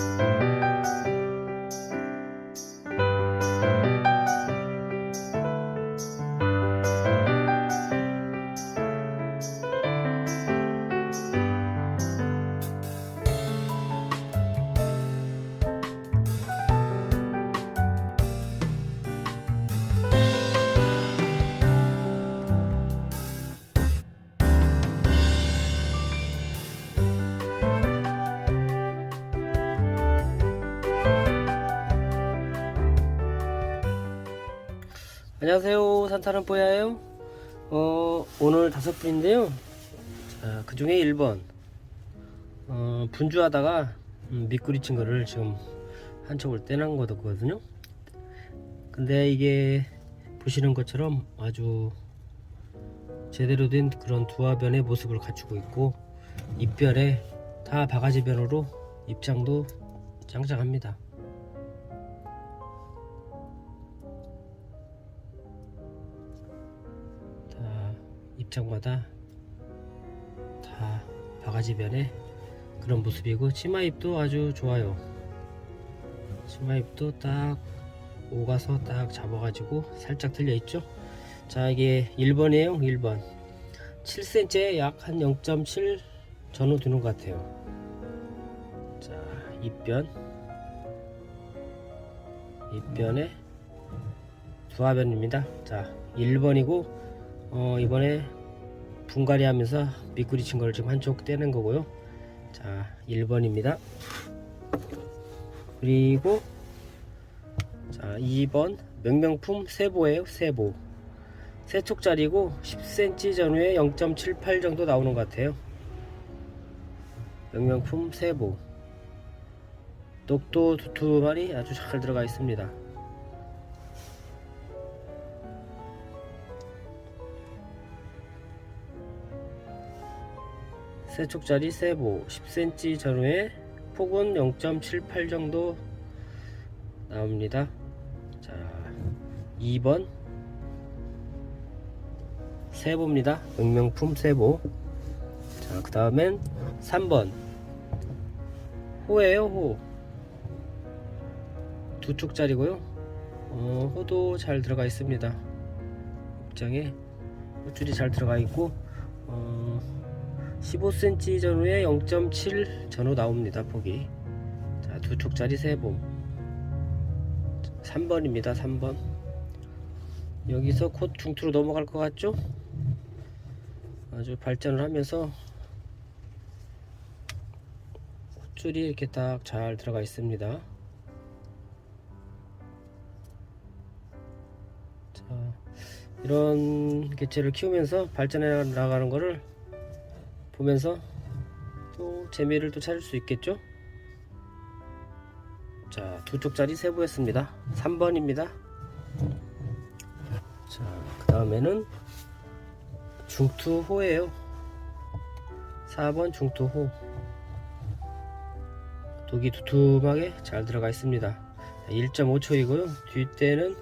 Música 안녕하세요. 산타는 뽀야예요. 어, 오늘 다섯 분인데요. 자, 그 중에 1번. 어, 분주하다가 음, 미꾸리 친 거를 지금 한 척을 떼난 거거든요. 근데 이게 보시는 것처럼 아주 제대로 된 그런 두화변의 모습을 갖추고 있고 입변에 다 바가지 변으로 입장도 짱짱합니다 다 장마다 다 바가지 변의 그런 모습이고 치마입도 아주 좋아요. 치마입도 딱 오가서 딱 잡아가지고 살짝 틀려 있죠? 자 이게 1번이에요 1번. 7cm에 약 한 0.7 전후 두는 것 같아요. 자 입변. 입변에 두화변입니다. 자 1번이고 어, 이번에 분갈이 하면서 미꾸리 친걸 지금 한쪽 떼는 거고요. 자 1번입니다. 그리고 자 2번 명명품 세보예요 세보. 세촉짜리고 10cm 전후에 0.78 정도 나오는 것 같아요. 명명품 세보. 똑도 두툼하니 아주 잘 들어가 있습니다 세촉짜리 세보 10cm 전후에 폭은 0.78 정도 나옵니다. 자, 2번 세보입니다. 명명품 세보. 자, 그 다음엔 3번 호예요, 호. 두 쪽짜리고요. 어, 호도 잘 들어가 있습니다. 입장에 호줄이 잘 들어가 있고 어, 15cm 전후에 0.7 전후 나옵니다 폭이 자두 쪽짜리 세봄 3번입니다 3번 여기서 곧 중투로 넘어갈 것 같죠 아주 발전을 하면서 콧줄이 이렇게 딱 잘 들어가 있습니다 자 이런 개체를 키우면서 발전해 나가는 거를 보면서 또 재미를 또 찾을 수 있겠죠? 자, 두 쪽짜리 세부했습니다. 3번입니다. 자, 그 다음에는 중투호예요. 4번 중투호. 독이 두툼하게 잘 들어가 있습니다. 1.5초이고요. 뒷대는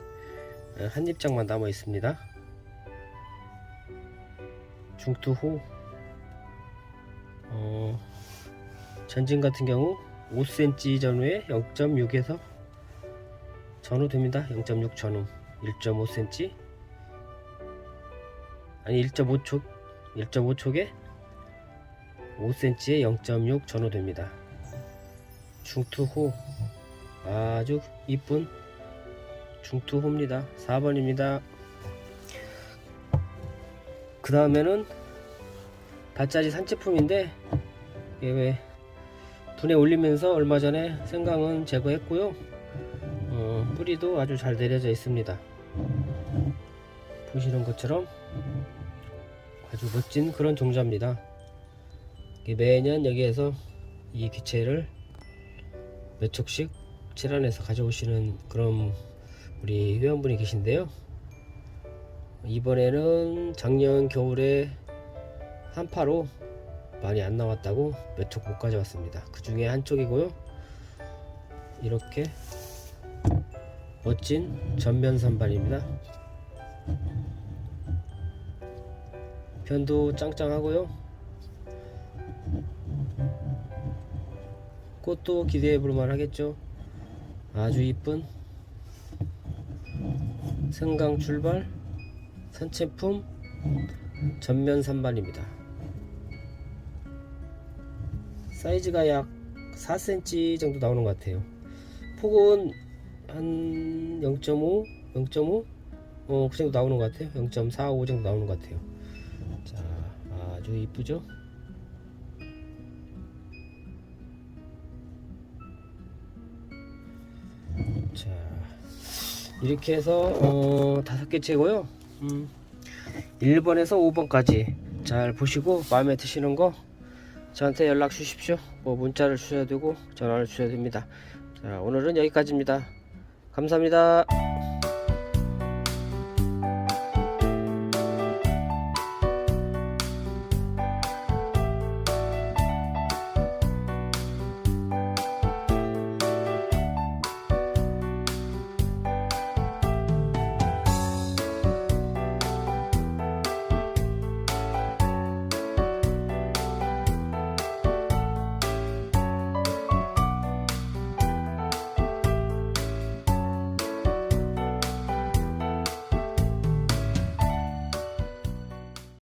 한 입장만 남아 있습니다. 중투호 어, 전진 같은 경우 5cm 전후에 0.6에서 전후 됩니다. 0.6 전후 1.5cm 아니 1.5촉 1.5촉에 5cm에 0.6 전후 됩니다. 중투호 아주 이쁜 중투호입니다. 4번입니다. 그 다음에는 밭자리 산제품인데 이게 왜 분에 올리면서 얼마 전에 생강은 제거했고요. 어, 뿌리도 아주 잘 내려져 있습니다. 보시는 것처럼 아주 멋진 그런 종자입니다. 매년 여기에서 이 기체를 몇 촉씩 칠안해서 가져오시는 그런 우리 회원분이 계신데요. 이번에는 작년 겨울에 한파로 많이 안 나왔다고 몇촉못 가져왔습니다. 그 중에 한 쪽이고요. 이렇게 멋진 전면 선반입니다. 변도 짱짱하고요. 꽃도 기대해 볼만 하겠죠. 아주 이쁜 생강 출발 산채품 전면 선반입니다. 사이즈가 약 4cm 정도 나오는 것 같아요. 폭은 한 0.5, 0.5, 어, 그 정도 나오는 것 같아요. 0.45 정도 나오는 것 같아요. 자, 아주 이쁘죠? 자, 이렇게 해서 어, 다섯 개 채고요. 음, 1번에서 5번까지 잘 보시고 마음에 드시는 거 저한테 연락 주십시오. 뭐 문자를 주셔야 되고 전화를 주셔야 됩니다. 자, 오늘은 여기까지입니다. 감사합니다.